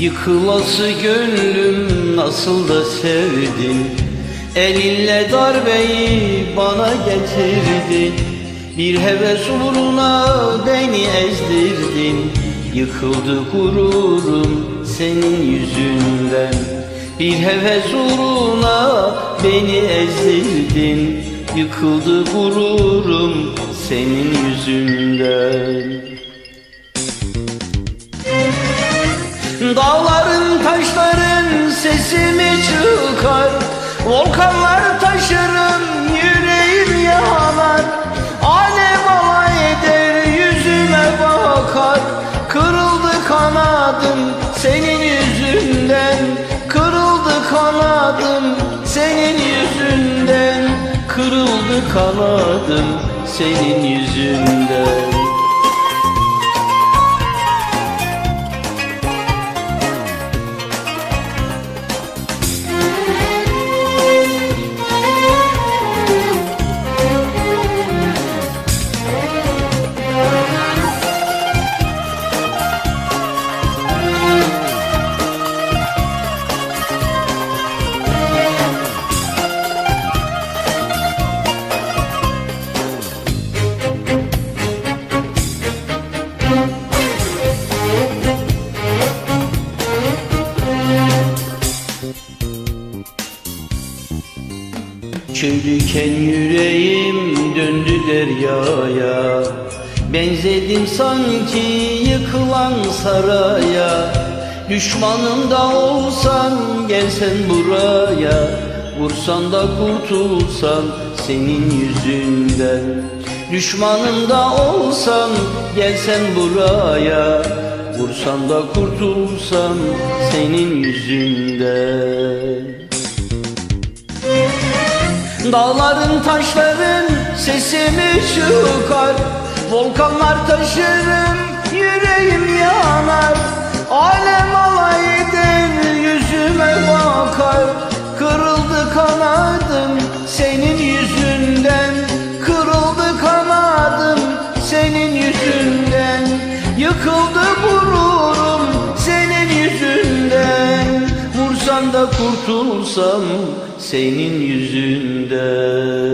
Yıkılası gönlüm nasıl da sevdin? Elinle darbeyi bana getirdin Bir heves uğruna beni ezdirdin. Yıkıldı gururum senin yüzünden. Bir heves uğruna beni ezdirdin. Yıkıldı gururum senin yüzünden Dağların taşların sesimi çıkar. Volkanlar taşırım yüreğim yanar. Alev alay eder yüzüme bakar. Kırıldı kanadım senin yüzünden. Kırıldı kanadım senin yüzünden. Kırıldı kanadım senin yüzünden Çölüken yüreğim döndü deryaya. Benzedim sanki yıkılan saraya. Düşmanım da olsan gelsen buraya. Vursan da kurtulsan senin yüzünden. Düşmanım da olsan gelsen buraya. Vursan da kurtulsan senin yüzünden Dağların taşların sesimi çıkar. Volkanlar taşırım yüreğim yanar. Alem alay yüzüme bakar. Kırıldı kanadım senin yüzünden. Kırıldı kanadım senin yüzünden. Yıkıldı gururum senin yüzünden. Vursan da kurtulsam senin yüzünden